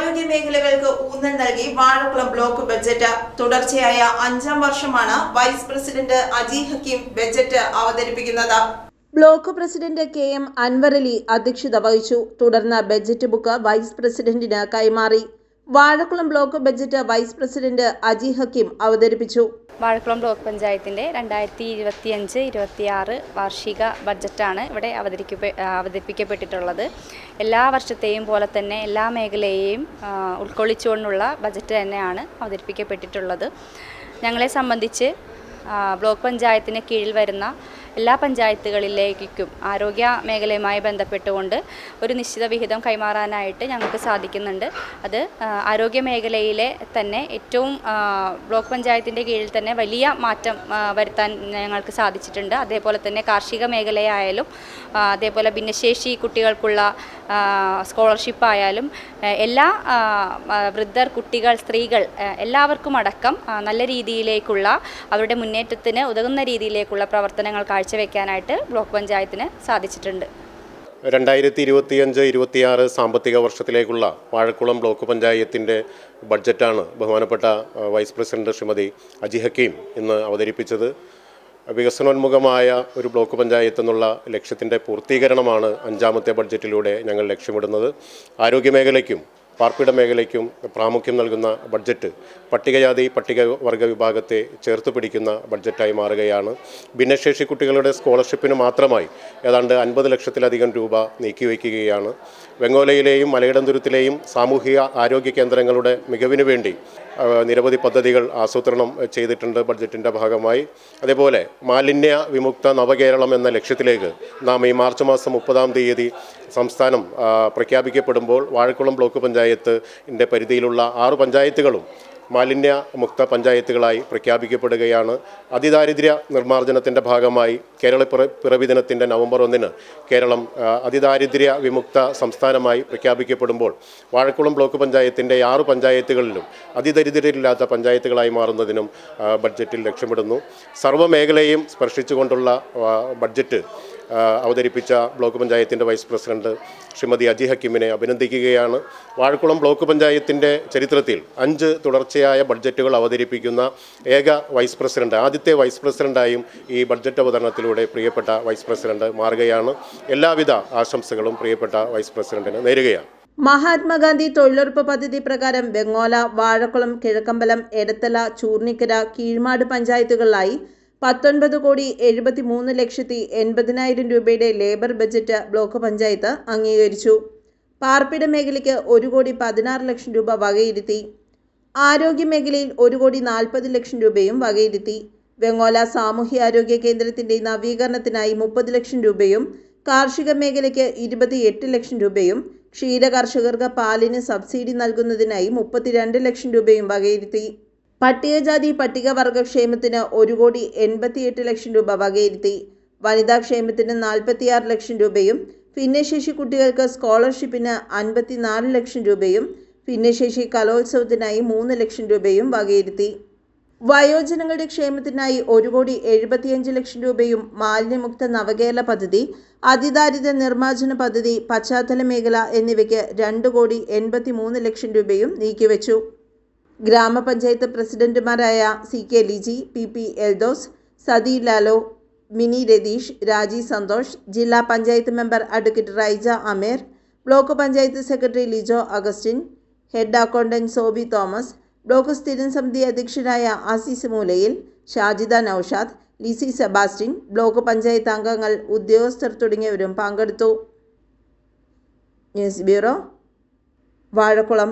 ആരോഗ്യ മേഖലകൾക്ക് ഊന്നൽ നൽകി വാഴക്കുളം ബ്ലോക്ക് ബജറ്റ് തുടർച്ചയായ അഞ്ചാം വർഷമാണ് vice president Aji Hakeem budget അവതരിപ്പിക്കുന്നത്. Block president K M Anwar Ali അധ്യക്ഷത വഹിച്ചു. തുടർന്ന് ബജറ്റ് ബുക്ക് വൈസ് പ്രസിഡന്റിന് കൈമാറി. Vazhakkulam block budget vice president Aji Hakeem അവതരിപ്പിച്ചു. വാഴക്കുളം ബ്ലോക്ക് പഞ്ചായത്തിന്റെ രണ്ടായിരത്തി ഇരുപത്തി അഞ്ച് ഇരുപത്തി ആറ് വാർഷിക ബഡ്ജറ്റാണ് ഇവിടെ അവതരിക്ക അവതരിപ്പിക്കപ്പെട്ടിട്ടുള്ളത്. എല്ലാ വർഷത്തെയും പോലെ തന്നെ എല്ലാ മേഖലയെയും ഉൾക്കൊള്ളിച്ചുകൊണ്ടുള്ള ബജറ്റ് തന്നെയാണ് അവതരിപ്പിക്കപ്പെട്ടിട്ടുള്ളത്. ഞങ്ങളെ സംബന്ധിച്ച് ബ്ലോക്ക് പഞ്ചായത്തിന് കീഴിൽ വരുന്ന എല്ലാ പഞ്ചായത്തുകളിലേക്കും ആരോഗ്യ മേഖലയുമായി ബന്ധപ്പെട്ടുകൊണ്ട് ഒരു നിശ്ചിത വിഹിതം കൈമാറാനായിട്ട് ഞങ്ങൾക്ക് സാധിക്കുന്നുണ്ട്. അത് ആരോഗ്യ മേഖലയിലെ തന്നെ ഏറ്റവും ബ്ലോക്ക് പഞ്ചായത്തിന്റെ കീഴിൽ തന്നെ വലിയ മാറ്റം വരുത്താൻ ഞങ്ങൾക്ക് സാധിച്ചിട്ടുണ്ട്. അതേപോലെ തന്നെ കാർഷിക മേഖലയായാലും അതേപോലെ ഭിന്നശേഷി കുട്ടികൾക്കുള്ള സ്കോളർഷിപ്പ് ആയാലും എല്ലാ വൃദ്ധർ കുട്ടികൾ സ്ത്രീകൾ എല്ലാവർക്കും അടക്കം നല്ല രീതിയിലേക്കുള്ള അവരുടെ മുന്നേറ്റത്തിന് ഉതകുന്ന രീതിയിലേക്കുള്ള പ്രവർത്തനങ്ങൾ കാഴ്ചവെക്കാനായിട്ട് ബ്ലോക്ക് പഞ്ചായത്തിന് സാധിച്ചിട്ടുണ്ട്. രണ്ടായിരത്തി ഇരുപത്തിയഞ്ച് ഇരുപത്തിയാറ് സാമ്പത്തിക വർഷത്തിലേക്കുള്ള വാഴക്കുളം ബ്ലോക്ക് പഞ്ചായത്തിന്റെ ബഡ്ജറ്റാണ് ബഹുമാനപ്പെട്ട വൈസ് പ്രസിഡന്റ് ശ്രീമതി അജി ഹക്കീം ഇന്ന് അവതരിപ്പിച്ചത്. വികസനോന്മുഖമായ ഒരു ബ്ലോക്ക് പഞ്ചായത്ത് എന്നുള്ള ലക്ഷ്യത്തിന്റെ പൂർത്തീകരണമാണ് അഞ്ചാമത്തെ ബഡ്ജറ്റിലൂടെ ഞങ്ങൾ ലക്ഷ്യമിടുന്നത്. ആരോഗ്യമേഖലയ്ക്കും പാർപ്പിട മേഖലയ്ക്കും പ്രാമുഖ്യം നൽകുന്ന ബഡ്ജറ്റ് പട്ടികജാതി പട്ടികവർഗ വിഭാഗത്തെ ചേർത്ത് പിടിക്കുന്ന ബഡ്ജറ്റായി മാറുകയാണ്. ഭിന്നശേഷി കുട്ടികളുടെ സ്കോളർഷിപ്പിന് മാത്രമായി ഏതാണ്ട് അൻപത് ലക്ഷത്തിലധികം രൂപ നീക്കിവയ്ക്കുകയാണ്. വെങ്ങോലയിലെയും മലയിടന്തുരുത്തിലെയും സാമൂഹിക ആരോഗ്യ കേന്ദ്രങ്ങളുടെ മികവിന് വേണ്ടി നിരവധി പദ്ധതികൾ ആസൂത്രണം ചെയ്തിട്ടുണ്ട് ബഡ്ജറ്റിന്റെ ഭാഗമായി. അതേപോലെ മാലിന്യ വിമുക്ത നവകേരളം എന്ന ലക്ഷ്യത്തിലേക്ക് നാം ഈ മാർച്ച് മാസം മുപ്പതാം തീയതി സംസ്ഥാനം പ്രഖ്യാപിക്കപ്പെടുമ്പോൾ വാഴക്കുളം ബ്ലോക്ക് പഞ്ചായത്തിന്റെ പരിധിയിലുള്ള ആറ് പഞ്ചായത്തുകളും മാലിന്യ മുക്ത പഞ്ചായത്തുകളായി പ്രഖ്യാപിക്കപ്പെടുകയാണ്. അതിദാരിദ്ര്യ നിർമ്മാർജനത്തിന്റെ ഭാഗമായി കേരള പിറ പിറവി ദിനത്തിന്റെ നവംബർ ഒന്നിന് കേരളം അതിദാരിദ്ര്യ വിമുക്ത സംസ്ഥാനമായി പ്രഖ്യാപിക്കപ്പെടുമ്പോൾ വാഴക്കുളം ബ്ലോക്ക് പഞ്ചായത്തിന്റെ ആറ് പഞ്ചായത്തുകളിലും അതിദരിദ്രരില്ലാത്ത പഞ്ചായത്തുകളായി മാറുന്നതിനും ബഡ്ജറ്റിൽ ലക്ഷ്യമിടുന്നു. സർവമേഖലയും സ്പർശിച്ചുകൊണ്ടുള്ള ബഡ്ജറ്റ് അവതരിപ്പിച്ച ബ്ലോക്ക് പഞ്ചായത്തിന്റെ വൈസ് പ്രസിഡന്റ് ശ്രീമതി അജി ഹക്കീമിനെ അഭിനന്ദിക്കുകയാണ്. വാഴക്കുളം ബ്ലോക്ക് പഞ്ചായത്തിന്റെ ചരിത്രത്തിൽ അഞ്ച് തുടർച്ചയായ ബഡ്ജറ്റുകൾ അവതരിപ്പിക്കുന്ന ഏക വൈസ് പ്രസിഡന്റ് ആദ്യത്തെ വൈസ് പ്രസിഡന്റായും ഈ ബഡ്ജറ്റ് അവതരണത്തിലൂടെ പ്രിയപ്പെട്ട വൈസ് പ്രസിഡന്റ് മാറുകയാണ്. എല്ലാവിധ ആശംസകളും പ്രിയപ്പെട്ട വൈസ് പ്രസിഡന്റിന് നേരുകയാണ്. മഹാത്മാഗാന്ധി തൊഴിലുറപ്പ് പദ്ധതി പ്രകാരം വെങ്ങോല വാഴക്കുളം കിഴക്കമ്പലം എടത്തല ചൂർണിക്കര കീഴ്മാട് പഞ്ചായത്തുകളിലായി പത്തൊൻപത് കോടി എഴുപത്തി മൂന്ന് ലക്ഷത്തി എൺപതിനായിരം രൂപയുടെ ലേബർ ബജറ്റ് ബ്ലോക്ക് പഞ്ചായത്ത് അംഗീകരിച്ചു. പാർപ്പിട മേഖലയ്ക്ക് ഒരു കോടി പതിനാറ് ലക്ഷം രൂപ വകയിരുത്തി. ആരോഗ്യ മേഖലയിൽ ഒരു കോടി നാൽപ്പത് ലക്ഷം രൂപയും വകയിരുത്തി. വെങ്ങോല സാമൂഹ്യാരോഗ്യ കേന്ദ്രത്തിന്റെ നവീകരണത്തിനായി മുപ്പത് ലക്ഷം രൂപയും കാർഷിക മേഖലയ്ക്ക് ഇരുപത്തിയെട്ട് ലക്ഷം രൂപയും ക്ഷീര കർഷകർക്ക് പാലിന് സബ്സിഡി നൽകുന്നതിനായി മുപ്പത്തിരണ്ട് ലക്ഷം രൂപയും വകയിരുത്തി. പട്ടികജാതി പട്ടികവർഗ ക്ഷേമത്തിന് ഒരു കോടി എൺപത്തിയെട്ട് ലക്ഷം രൂപ വകയിരുത്തി. വനിതാ ക്ഷേമത്തിന് നാൽപ്പത്തിയാറ് ലക്ഷം രൂപയും ഭിന്നശേഷി കുട്ടികൾക്ക് സ്കോളർഷിപ്പിന് അൻപത്തിനാല് ലക്ഷം രൂപയും ഭിന്നശേഷി കലോത്സവത്തിനായി മൂന്ന് ലക്ഷം രൂപയും വകയിരുത്തി. വയോജനങ്ങളുടെ ക്ഷേമത്തിനായി ഒരു കോടി എഴുപത്തിയഞ്ച് ലക്ഷം രൂപയും മാലിന്യമുക്ത നവകേരള പദ്ധതി അതിദാരിദ്ര്യ നിർമ്മാർജന പദ്ധതി പശ്ചാത്തല മേഖല എന്നിവയ്ക്ക് രണ്ട് കോടി എൺപത്തി മൂന്ന് ലക്ഷം രൂപയും നീക്കിവെച്ചു. ഗ്രാമപഞ്ചായത്ത് പ്രസിഡന്റുമാരായ C K Liji P P Eldhose Sathi Lalo Mini Ratheesh Raji Santhosh ജില്ലാ panchayat member advocate Raija Ameer block panchayat secretary Lijo Augustine head accountant Sobi Thomas block സ്ഥിരം സമിതി അധ്യക്ഷനായ ആസിസ് മൂലയിൽ ഷാജിദ നൌഷാദ് ലിസി സെബാസ്റ്റ്യൻ ബ്ലോക്ക് പഞ്ചായത്ത് അംഗങ്ങൾ ഉദ്യോഗസ്ഥർ തുടങ്ങിയവരും പങ്കെടുത്തു. News bureau Vazhakkulam.